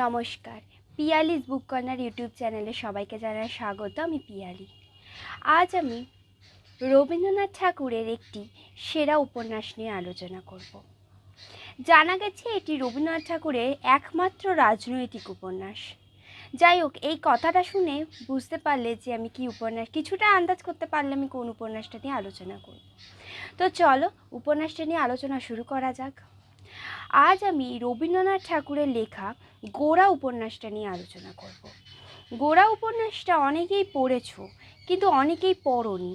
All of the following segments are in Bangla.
নমস্কার। পিয়ালিস বুক কর্নার ইউটিউব চ্যানেলে সবাইকে জানাই স্বাগত, আমি পিয়ালি। আজ আমি রবীন্দ্রনাথ ঠাকুরের একটি সেরা উপন্যাস নিয়ে আলোচনা করব। জানা গেছে এটি রবীন্দ্রনাথ ঠাকুরের একমাত্র রাজনৈতিক উপন্যাস। যাই হোক, এই কথাটা শুনে বুঝতে পারলে যে আমি কি উপন্যাস, কিছুটা আন্দাজ করতে পারলে আমি কোন উপন্যাসটা নিয়ে আলোচনা করব। তো চলো, উপন্যাসটা নিয়ে আলোচনা শুরু করা যাক। আজ আমি রবীন্দ্রনাথ ঠাকুরের লেখা গোড়া উপন্যাসটা নিয়ে আলোচনা করব। গোড়া উপন্যাসটা অনেকেই পড়েছো, কিন্তু অনেকেই পড়নি।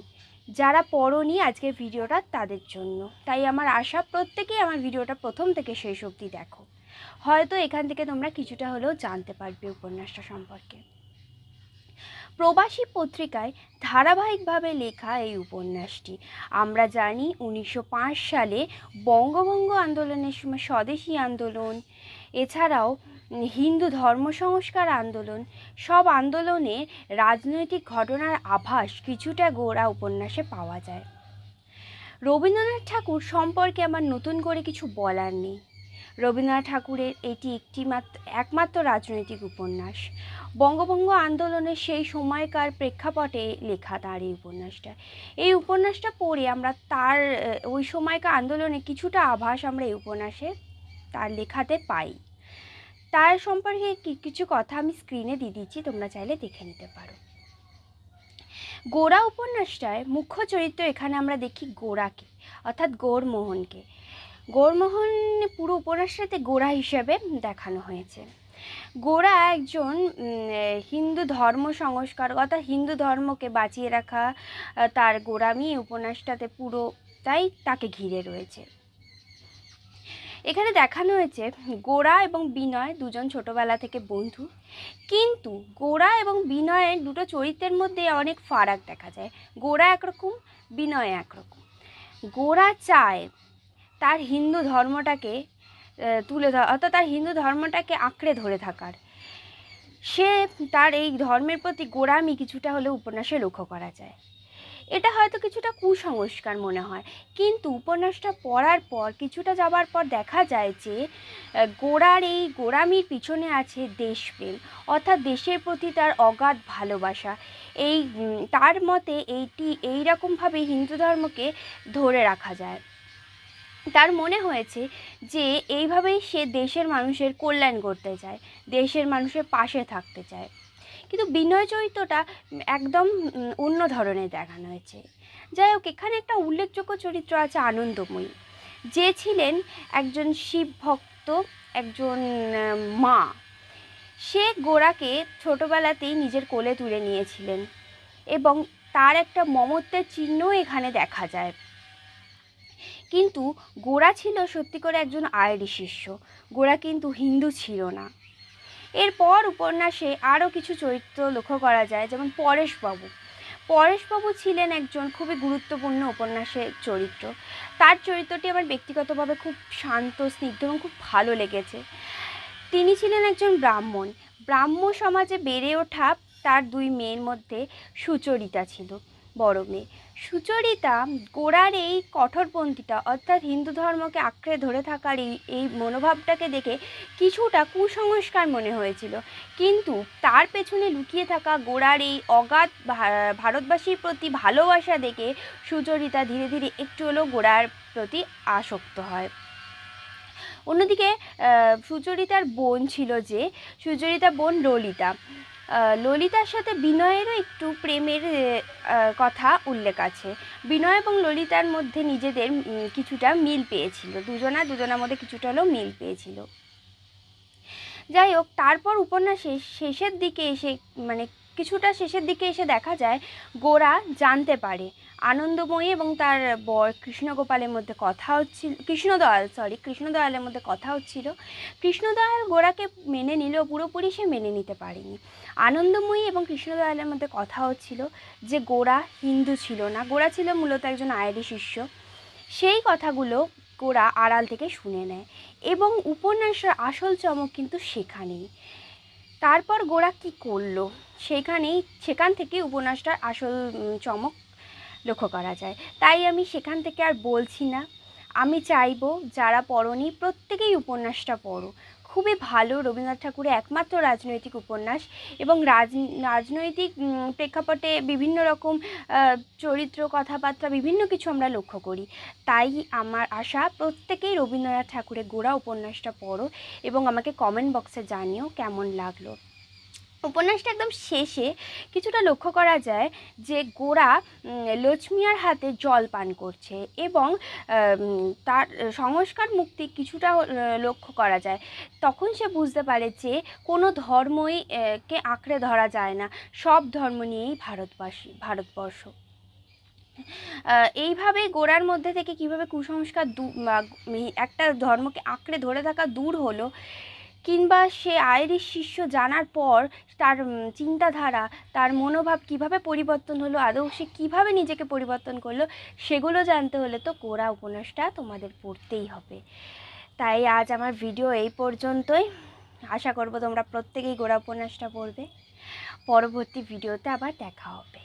যারা পড়নি আজকের ভিডিওটা তাদের জন্য। তাই আমার আশা, প্রত্যেকেই আমার ভিডিওটা প্রথম থেকে শেষ অবধি দেখো। হয়তো এখান থেকে তোমরা কিছুটা হলেও জানতে পারবে উপন্যাসটা সম্পর্কে। প্রবাসী পত্রিকায় ধারাবাহিকভাবে লেখা এই উপন্যাসটি। আমরা জানি উনিশশো পাঁচ সালে বঙ্গভঙ্গ আন্দোলনের সময় স্বদেশী আন্দোলন, এছাড়াও হিন্দু ধর্ম সংস্কার আন্দোলন, সব আন্দোলনে রাজনৈতিক ঘটনার আভাস কিছুটা গোড়া উপন্যাসে পাওয়া যায়। রবীন্দ্রনাথ ঠাকুর সম্পর্কে আমার নতুন করে কিছু বলার নেই। রবীন্দ্রনাথ ঠাকুরের এটি একটি মাত্র একমাত্র রাজনৈতিক উপন্যাস। বঙ্গভঙ্গ আন্দোলনের সেই সময়কার প্রেক্ষাপটে লেখা তার এই উপন্যাসটা। এই উপন্যাসটা পড়ে আমরা তার ওই সময়কার আন্দোলনে কিছুটা আভাস আমরা এই উপন্যাসে তার লেখাতে পাই। তার সম্পর্কে কিছু কথা আমি স্ক্রিনে দিয়ে দিচ্ছি, তোমরা চাইলে দেখে নিতে পারো। গোড়া উপন্যাসটায় মুখ্য চরিত্র এখানে আমরা দেখি গোড়াকে অর্থাৎ গৌরমোহনকে। গৌরমোহন পুরো উপন্যাসটাতে গোড়া হিসাবে দেখানো হয়েছে। গোড়া একজন হিন্দু ধর্ম সংস্কার অর্থাৎ হিন্দু ধর্মকে বাঁচিয়ে রাখা তার গোড়ামি উপন্যাসটাতে পুরোটাই তাকে ঘিরে রয়েছে। এখানে দেখানো হয়েছে গোড়া এবং বিনয় দুজন ছোটবেলা থেকে বন্ধু। কিন্তু গোড়া এবং বিনয়ের দুটো চরিত্রের মধ্যে অনেক ফারাক দেখা যায়। গোড়া একরকম, বিনয় একরকম। গোড়া চায় তার হিন্দু ধর্মটাকে তুলে ধরা অর্থাৎ তার হিন্দু ধর্মটাকে আঁকড়ে ধরে থাকার। সে তার এই ধর্মের প্রতি গোড়ামি কিছুটা হলেও উপন্যাসে লক্ষ্য করা যায়। এটা হয়তো কিছুটা কুসংস্কার মনে হয়, কিন্তু উপন্যাসটা পড়ার পর, কিছুটা যাবার পর দেখা যায় যে গোড়ার এই গোড়ামির পিছনে আছে দেশপ্রেম, অর্থাৎ দেশের প্রতি তার অগাধ ভালোবাসা। এই তার মতে এইটি এই রকমভাবে হিন্দু ধর্মকে ধরে রাখা যায়। তার মনে হয়েছে যে এইভাবেই সে দেশের মানুষের কল্যাণ করতে চায়, দেশের মানুষের পাশে থাকতে চায়। কিন্তু বিনয় চরিত্রটা একদম অন্য ধরনের দেখানো হয়েছে। যাই হোক, এখানে একটা উল্লেখযোগ্য চরিত্র আছে আনন্দময়ী। যে ছিলেন একজন শিব ভক্ত, একজন মা। সে গোড়াকে ছোটোবেলাতেই নিজের কোলে তুলে নিয়েছিলেন এবং তার একটা মমত্বের চিহ্ন এখানে দেখা যায়। কিন্তু গোড়া ছিল সত্যি করে একজন আয়েরি শিষ্য। গোড়া কিন্তু হিন্দু ছিল না। এরপর উপন্যাসে আরও কিছু চরিত্র লক্ষ্য করা যায়, যেমন পরেশবাবু। পরেশবাবু ছিলেন একজন খুবই গুরুত্বপূর্ণ উপন্যাসের চরিত্র। তার চরিত্রটি আমার ব্যক্তিগতভাবে খুব শান্ত, স্নিগ্ধ এবং খুব ভালো লেগেছে। তিনি ছিলেন একজন ব্রাহ্মণ। ব্রাহ্ম সমাজে বেড়ে ওঠা তার দুই মেয়ের মধ্যে সুচরিতা ছিল, বড় মেয়ে। সুচরিতা গোড়ার এই কঠোরপন্থীটা অর্থাৎ হিন্দু ধর্মকে আঁকড়ে ধরে থাকার এই এই মনোভাবটাকে দেখে কিছুটা কুসংস্কার মনে হয়েছিল। কিন্তু তার পেছনে লুকিয়ে থাকা গোড়ার এই অগাধ ভারতবাসীর প্রতি ভালোবাসা দেখে সুচরিতা ধীরে ধীরে একটু হলেও গোড়ার প্রতি আসক্ত হয়। অন্যদিকে সুচরিতার বোন ছিল যে, সুচরিতা বোন ললিতা। ললিতার সাথে বিনয়েরও একটু প্রেমের কথা উল্লেখ আছে। বিনয় এবং ললিতার মধ্যে নিজেদের কিছুটা মিল পেয়েছিল। দুজনা, দুজনার মধ্যে কিছুটা হলেও মিল পেয়েছিল। যাই হোক তারপর উপন্যাসের শেষের দিকে এসে মানে কিছুটা শেষের দিকে এসে দেখা যায়, গোরা জানতে পারে। আনন্দময়ী এবং তার বর কৃষ্ণগোপালের মধ্যে কথা হচ্ছিল, কৃষ্ণদয়াল সরি কৃষ্ণদয়ালের মধ্যে কথা হচ্ছিল। কৃষ্ণদয়াল গোরাকে মেনে নিলেও পুরোপুরি সে মেনে নিতে পারেনি। আনন্দময়ী এবং কৃষ্ণদয়ালের মধ্যে কথা হচ্ছিল যে গোরা হিন্দু ছিল না, গোরা ছিল মূলত একজন আয়েরি শিষ্য। সেই কথাগুলো গোরা আড়াল থেকে শুনে নেয় এবং উপন্যাসের আসল চমক কিন্তু সেখানেই। তারপর গোরা কি করল? সেখানেই, সেখান থেকেই উপন্যাসটার আসল চমক লক্ষ্য করা যায়। তাই আমি সেখান থেকে আর বলছি না। আমি চাইব যারা পড়নি, প্রত্যেকেই উপন্যাসটা পড়ো। খুবই ভালো রবীন্দ্রনাথ ঠাকুরের একমাত্র রাজনৈতিক উপন্যাস এবং রাজ, রাজনৈতিক প্রেক্ষাপটে বিভিন্ন রকম চরিত্র, কথাবার্তা, বিভিন্ন কিছু আমরা লক্ষ্য করি। তাই আমার আশা, প্রত্যেকেই রবীন্দ্রনাথ ঠাকুরের গোড়া উপন্যাসটা পড়ো এবং আমাকে কমেন্ট বক্সে জানিও কেমন লাগল। উপন্যাসটা একদম শেষে কিছুটা লক্ষ্য করা যায় যে গোরা লক্ষ্মীয়ার হাতে জল পান করছে এবং তার সংস্কার মুক্তি কিছুটা লক্ষ্য করা যায়। তখন সে বুঝতে পারে যে কোনো ধর্মই কে আঁকড়ে ধরা যায় না। সব ধর্ম নিয়েই ভারতবাসী ভারতবর্ষ। আহ, এইভাবেই গোড়ার মধ্যে থেকে কীভাবে কুসংস্কার দূ- একটা ধর্মকে আঁকড়ে ধরে থাকা দূর হলো কিংবা সে আয়েরই শিষ্য জানার পর তার চিন্তাধারা, তার মনোভাব কীভাবে পরিবর্তন হলো, আদৌ সে কীভাবে নিজেকে পরিবর্তন করল, সেগুলো জানতে হলে তো গোড়া উপন্যাসটা তোমাদের পড়তেই হবে। তাই আজ আমার ভিডিও এই পর্যন্তই। আশা করব তোমরা প্রত্যেকেই গোড়া উপন্যাসটা পড়বে। পরবর্তী ভিডিওতে আবার দেখা হবে।